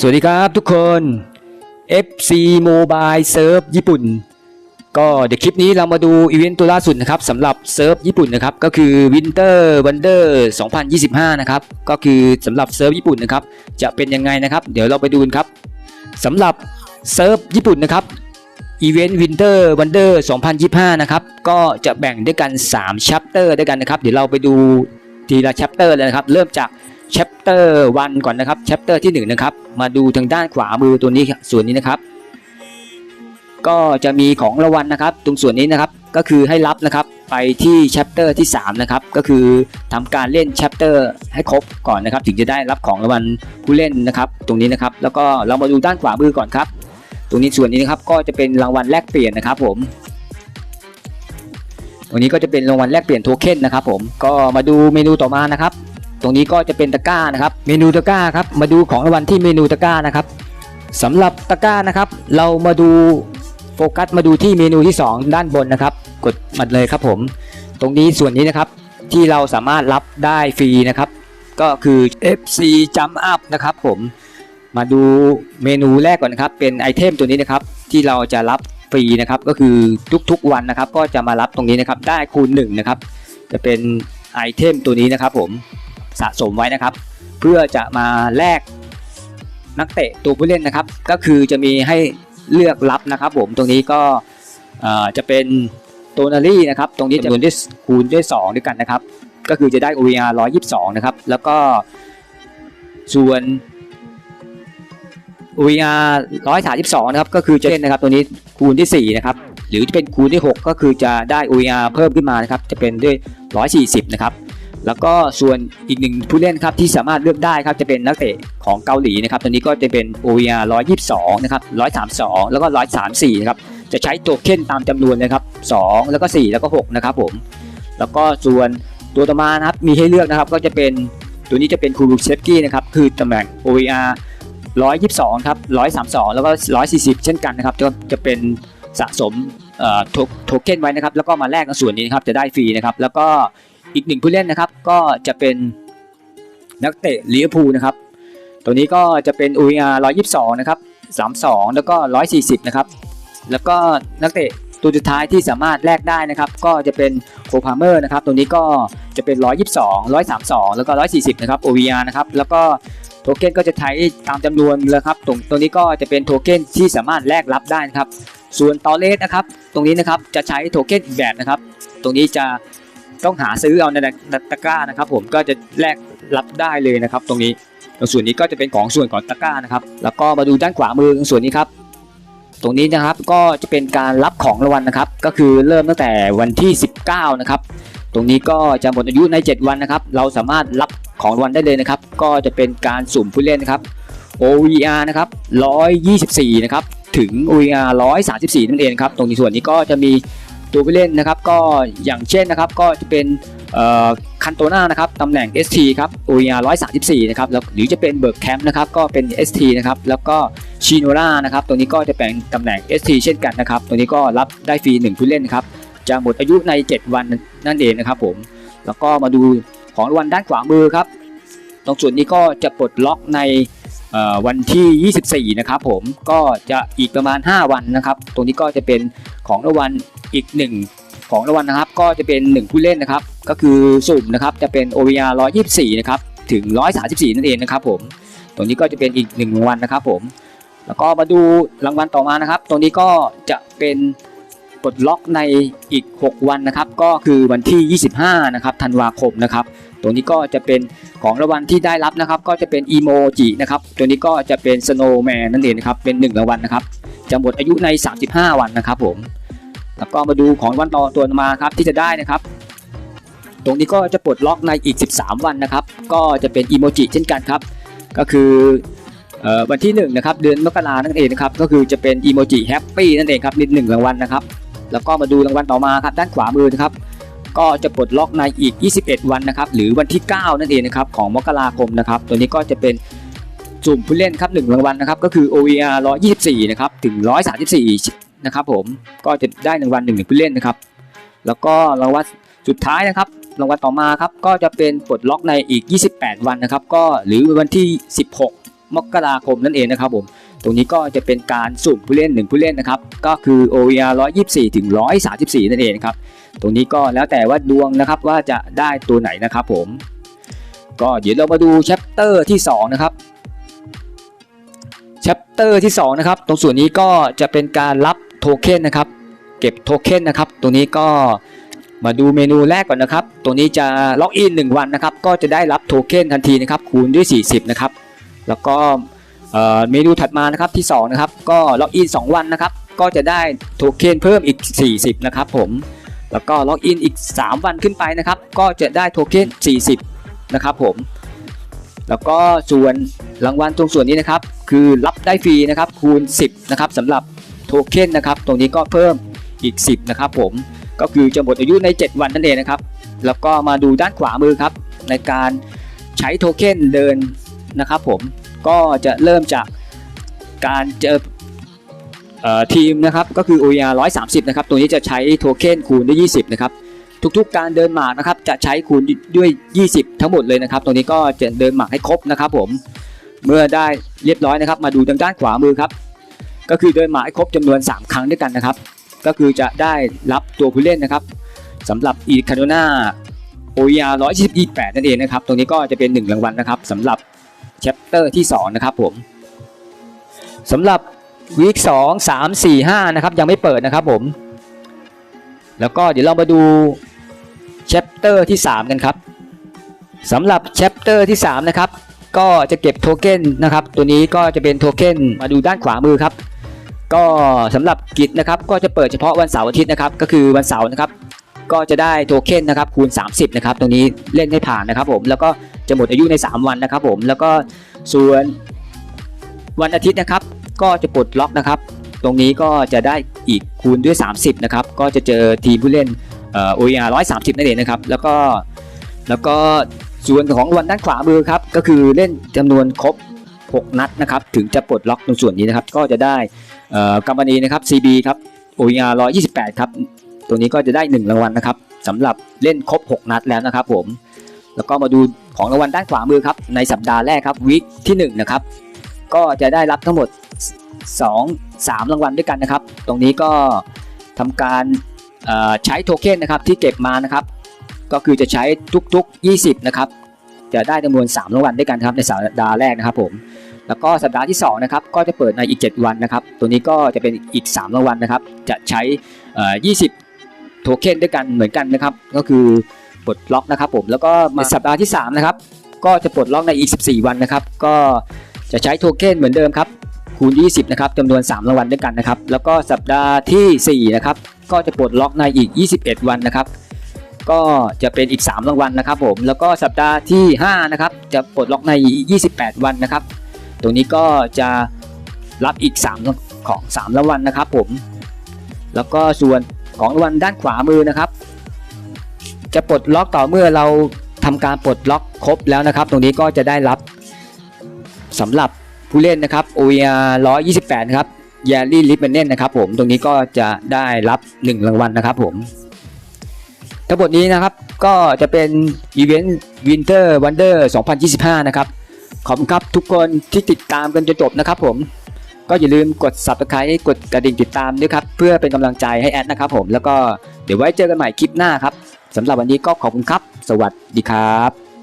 สวัสดีครับทุกคน FC Mobile Surf ญี่ปุ่น ก็เดี๋ยวคลิปนี้เรามาดูอีเวนต์ตัวล่าสุดนะครับสำหรับเซิร์ฟญี่ปุ่นนะครับ ก็คือ Winter Wonder 2025 นะครับ ก็คือสำหรับเซิร์ฟญี่ปุ่นนะครับ จะเป็นยังไงนะครับ เดี๋ยวเราไปดูกันครับสำหรับเซิร์ฟญี่ปุ่นนะครับอีเวนต์ Winter Wonder 2025 นะครับ ก็จะแบ่งด้วยกัน3 chapter ด้วยกันนะครับ เดี๋ยวเราไปดูทีละ chapter เลยนะครับ เริ่มจาก chapter 1ก่อนนะครับ chapter ที่1นะครับ มาดูทางด้านขวามือตัวนี้ส่วนนี้นะครับ ก็จะมีของรางวัลนะครับ ตรงส่วนนี้นะครับก็คือให้รับนะครับไปที่ chapter ที่3นะครับก็คือทำการเล่น chapter ให้ครบก่อนนะครับ ถึงจะได้รับของรางวัลผู้เล่นนะครับ ตรงนี้นะครับ แล้วก็เรามาดูด้านขวามือก่อนครับ ตรงนี้ส่วนนี้นะครับก็จะเป็นรางวัลแลกเปลี่ยนนะครับผมตรงนี้ก็จะเป็นรางวัลแลกเปลี่ยนโทเค็นนะครับผมก็มาดูเมนูต่อมานะครับ ตรงนี้ก็จะเป็นตะกร้านะครับ เมนูตะกร้าครับ มาดูของรางวัลที่เมนูตะกร้านะครับสำหรับตะกร้านะครับ เรามาดูโฟกัสมาดูที่เมนูที่ 2 ด้านบนนะครับ กดมาเลยครับผม ตรงนี้ส่วนนี้นะครับที่เราสามารถรับได้ฟรีนะครับ ก็คือ FC Jump Up นะครับผมมาดูเมนูแรกก่อนนะครับ เป็นไอเทมตัวนี้นะครับ ที่เราจะรับฟรีนะครับ ก็คือทุกๆวันนะครับ ก็จะมารับตรงนี้นะครับ ได้คูณ1นะครับ จะเป็นไอเทมตัวนี้นะครับผม สะสมไว้นะครับ เพื่อจะมาแลกนักเตะตัวผู้เล่นนะครับ ก็คือจะมีให้เลือกรับนะครับ ผมตรงนี้ก็จะเป็นโตนารี่นะครับ ตรงนี้จะคูณด้วยคูณด้วย2ด้วยกันนะครับ ก็คือจะได้ OVR 122 นะครับ แล้วก็ส่วน OVR 132 นะครับ ก็คือจะเล่นนะครับ ตัวนี้คูณที่4นะครับหรือจะเป็นคูณที่ 6 ก็คือจะได้ OVR เพิ่มขึ้นมานะครับ จะเป็นด้วย 140 นะครับ แล้วก็ส่วนอีกหนึ่งผู้เล่นครับที่สามารถเลือกได้ครับจะเป็นนักเตะของเกาหลีนะครับตัวนี้ก็จะเป็น OVR 122นะครับ132แล้วก็134นะครับจะใช้ตัวเค้นตามจำนวนนะครับ2แล้วก็4แล้วก็6นะครับผมแล้วก็ส่วนตัวต่อมานะครับมีให้เลือกนะครับก็จะเป็นตัวนี้จะเป็นคูรูเชฟกี้นะครับคือตำแหน่ง OVR 122ครับ132 แล้วก็ 140 เช่นกันนะครับจะจะเป็นสะสมโทโทเค็นไว้นะครับแล้วก็มาแลกกับส่วนนี้นะครับจะได้ฟรีนะครับแล้วก็ อีกหนึ่งผู้เล่นนะครับ ก็จะเป็นนักเตะลิเวอร์พูลนะครับ ตัวนี้ก็จะเป็น OER 122 นะครับ 32 แล้วก็ 140 นะครับ แล้วก็นักเตะตัวสุดท้ายที่สามารถแลกได้นะครับ ก็จะเป็นโคพาเมอร์นะครับ ตัวนี้ก็จะเป็น 122 132 แล้วก็ 140 นะครับ OVR นะครับ แล้วก็โทเค็นก็จะใช้ตามจำนวนเลยครับตรงตรงนี้ก็จะเป็นโทเค็นที่สามารถแลกรับได้นะครับ ส่วนตอเลสนะครับ ตรงนี้นะครับจะใช้โทเค็นอีกแบบนะครับ ตรงนี้จะ ต้องหาซื้อเอาในตะกร้านะครับ ผมก็จะแลกรับได้เลยนะครับ ตรงนี้ตรงส่วนนี้ก็จะเป็นของส่วนของตะกร้านะครับ แล้วก็มาดูด้านขวามือตรงส่วนนี้ครับ ตรงนี้นะครับก็จะเป็นการรับของรางวัลนะครับ ก็คือเริ่มตั้งแต่วันที่ 19 นะครับ ตรงนี้ก็จะหมดอายุใน 7 วันนะครับ เราสามารถรับของรางวัลได้เลยนะครับ ก็จะเป็นการสุ่มผู้เล่นนะครับ OVR นะครับ124 นะครับ ถึง OVR 134 นั่นเองครับ ตรงนี้ส่วนนี้ก็จะมี ตัวผู้เล่นนะครับ ก็อย่างเช่นนะครับก็จะเป็นคันโตนานะครับตำแหน่ง ST ครับ OVR 134นะครับแล้วหรือจะเป็นเบิร์กแคมป์นะครับก็เป็น ST นะครับแล้วก็ชิโนรานะครับตรงนี้ก็จะเป็นตำแหน่ง ST เช่นกันนะครับตรงนี้ก็รับได้ฟรี1ผู้เล่นครับจะหมดอายุใน 7 วันนั่นเองนะครับผมแล้วก็มาดูของรางวัลด้านขวามือครับ ตรงส่วนนี้ก็จะปลดล็อกใน วันที่ 24 นะครับผมก็จะอีกประมาณ 5 วันนะครับ ตรงนี้ก็จะเป็นของรางวัลอีก 1 ของรางวัลนะครับ ก็จะเป็น 1 ผู้เล่นนะครับ ก็คือสุ่มนะครับจะเป็น OVR 124 นะครับถึง 134 นั่นเองนะครับผมตรงนี้ก็จะเป็นอีก1รางวัลนะครับผมแล้วก็มาดูรางวัลต่อมานะครับ ตรงนี้ก็จะเป็นปลดล็อกในอีก 6 วันนะครับ ก็คือวันที่ 25 นะครับธันวาคมนะครับ ตรงนี้ก็จะเป็นของรางวัลที่ได้รับนะครับ ก็จะเป็นอีโมจินะครับ ตัวนี้ก็จะเป็นสโนว์แมนนั่นเองนะครับ เป็น1รางวัลนะครับ จะหมดอายุใน 35 วันนะครับผม แล้วก็มาดูของรางวัลต่อตัวมาครับที่จะได้นะครับ ตรงนี้ก็จะปลดล็อกในอีก 13 วันนะครับ ก็จะเป็นอีโมจิเช่นกันครับ ก็คือเอ่อวันที่1นะครับเดือนมกรานั่นเองนะครับ ก็คือจะเป็นอีโมจิแฮปปี้นั่นเองครับนิดหนึ่งรางวัลนะครับ แล้วก็มาดูรางวัลต่อมาครับด้านขวามือนะครับ ก็จะปลดล็อกในอีก 21 วันนะครับหรือวันที่ 9 นั่นเองนะครับของมกราคมนะครับตัวนี้ก็จะเป็นสุ่มผู้เล่นครับ1รางวัลนะครับก็คือ OVR 124นะครับถึง 134นะครับผมก็จะได้รางวัลหนึ่งผู้เล่นนะครับแล้วก็รางวัลสุดท้ายนะครับรางวัลต่อมาครับก็จะเป็นปลดล็อกในอีก 28 วันนะครับก็หรือวันที่ 16 มกราคมนั่นเองนะครับผมตรงนี้ก็จะเป็นการสุ่มผู้เล่นหนึ่งผู้เล่นนะครับก็คือ OVR 124 ถึง 134 นั่นเองครับ ตรงนี้ก็แล้วแต่ว่าดวงนะครับว่าจะได้ตัวไหนนะครับผม ก็เดี๋ยวเรามาดูแชปเตอร์ที่2นะครับแชปเตอร์ที่2นะครับตรงส่วนนี้ก็จะเป็นการรับโทเค็นนะครับเก็บโทเค็นนะครับตรงนี้ก็มาดูเมนูแรกก่อนนะครับ ตรงนี้จะล็อกอิน1วันนะครับ ก็จะได้รับโทเค็นทันทีนะครับ คูณด้วย 40 นะครับ แล้วก็เมนูถัดมานะครับที่2นะครับ ก็ล็อกอิน2วันนะครับ ก็จะได้โทเค็นเพิ่มอีก 40 นะครับผม แล้วก็ล็อกอินอีก 3 วันขึ้นไปนะครับ ก็จะได้โทเค็น40 นะครับผม แล้วก็ส่วนรางวัลตรงส่วนนี้นะครับ คือรับได้ฟรีนะครับคูณ 10 นะครับสำหรับโทเค็นนะครับ ตรงนี้ก็เพิ่มอีก 10 นะครับผม ก็คือจะหมดอายุใน 7 วันนั่นเองนะครับ แล้วก็มาดูด้านขวามือครับ ในการใช้โทเค็นเดินนะครับผม ก็จะเริ่มจากการเจอเอ่อ ทีมนะครับก็คือ OER 130 นะครับ ตัวนี้จะใช้โทเค็นคูณด้วย 20 นะครับ ทุกๆ การเดินหมากนะครับจะใช้คูณด้วย 20 ทั้งหมดเลยนะครับ ตรงนี้ก็จะเดินหมากให้ครบนะครับผม เมื่อได้เรียบร้อยนะครับ มาดูทางด้านขวามือครับ ก็คือเดินหมากให้ครบจำนวน 3 ครั้งด้วยกันนะครับ ก็คือจะได้รับตัวผู้เล่นนะครับสำหรับอีคาโนนา OER 128 นั่นเองนะครับ ตรงนี้ก็จะเป็น 1 รางวัลนะครับสำหรับแชปเตอร์ที่ 2 นะครับผมสำหรับ วีค2 3 4 5นะครับยังไม่เปิดนะครับผม แล้วก็เดี๋ยวเรามาดูแชปเตอร์ที่ 3 กันครับสำหรับแชปเตอร์ที่ 3 นะครับ ก็จะเก็บโทเค็นนะครับ ตัวนี้ก็จะเป็นโทเค็นมาดูด้านขวามือครับ ก็สำหรับกิจนะครับ ก็จะเปิดเฉพาะวันเสาร์อาทิตย์นะครับ ก็คือวันเสาร์นะครับ ก็จะได้โทเค็นนะครับคูณ 30 นะครับ ตรงนี้เล่นให้ผ่านนะครับผม แล้วก็จะหมดอายุใน 3 วันนะครับผม แล้วก็ส่วนวันอาทิตย์นะครับ ก็จะปลดล็อกนะครับ ตรงนี้ก็จะได้อีกคูณด้วย 30 นะครับ ก็จะเจอทีมผู้เล่นเอ่อ OER 130นั่นเองนะครับ แล้วก็แล้วก็ส่วนของวันด้านขวามือครับ ก็คือเล่นจำนวนครบ 6 นัดนะครับ ถึงจะปลดล็อกตรงส่วนนี้นะครับ ก็จะได้เอ่อกำมณีนะครับ CB ครับ OER 128ครับ ตัวนี้ก็จะได้ 1 รางวัลนะครับสำหรับเล่นครบ 6 นัดแล้วนะครับผมแล้วก็มาดูของรางวัลด้านขวามือครับในสัปดาห์แรกครับวีคที่1นะครับก็จะได้รับทั้งหมด 2 3 รางวัลด้วยกันนะครับ ตรงนี้ก็ทำการใช้โทเค็นนะครับที่เก็บมานะครับ ก็คือจะใช้ทุกๆ 20 นะครับ จะได้จำนวน 3 รางวัลด้วยกันครับในสัปดาห์แรกนะครับผมแล้วก็สัปดาห์ที่2นะครับก็จะเปิดในอีก 7 วันนะครับ ตัวนี้ก็จะเป็นอีก 3 รางวัลนะครับ จะใช้เอ่อ20 โทเค็นด้วยกันเหมือนกันนะครับ ก็คือปลดล็อกนะครับผมแล้วก็มาสัปดาห์ที่3นะครับก็จะปลดล็อกในอีก 14 วันนะครับ ก็จะใช้โทเค็นเหมือนเดิมครับ คูณ 20 นะครับจำนวน 3 รางวัลด้วยกันนะครับ แล้วก็สัปดาห์ที่ 4 นะครับ ก็จะปลดล็อกในอีก 21 วันนะครับ ก็จะเป็นอีก 3 รางวัลนะครับผม แล้วก็สัปดาห์ที่ 5 นะครับ จะปลดล็อกในอีก 28 วันนะครับ ตรงนี้ก็จะรับอีก 3 ของ 3 รางวัลนะครับผม แล้วก็ส่วนของรางวัลด้านขวามือนะครับ จะปลดล็อกต่อเมื่อเราทำการปลดล็อกครบแล้วนะครับ ตรงนี้ก็จะได้รับสำหรับ ผู้เล่นนะครับ OER 128นะครับยารี่ลิปเมนเนนะครับผมตรงนี้ก็จะได้รับ 1 รางวัลนะครับผมทั้งหมดนี้นะครับก็จะเป็นอีเวนต์ Winter Wonder 2025 นะครับ ขอบคุณครับทุกคนที่ติดตามกันจนจบนะครับผม ก็อย่าลืมกด subscribe กดกระดิ่งติดตามด้วยครับ เพื่อเป็นกำลังใจให้แอดนะครับผม แล้วก็เดี๋ยวไว้เจอกันใหม่คลิปหน้าครับสำหรับวันนี้ก็ขอบคุณครับ สวัสดีครับ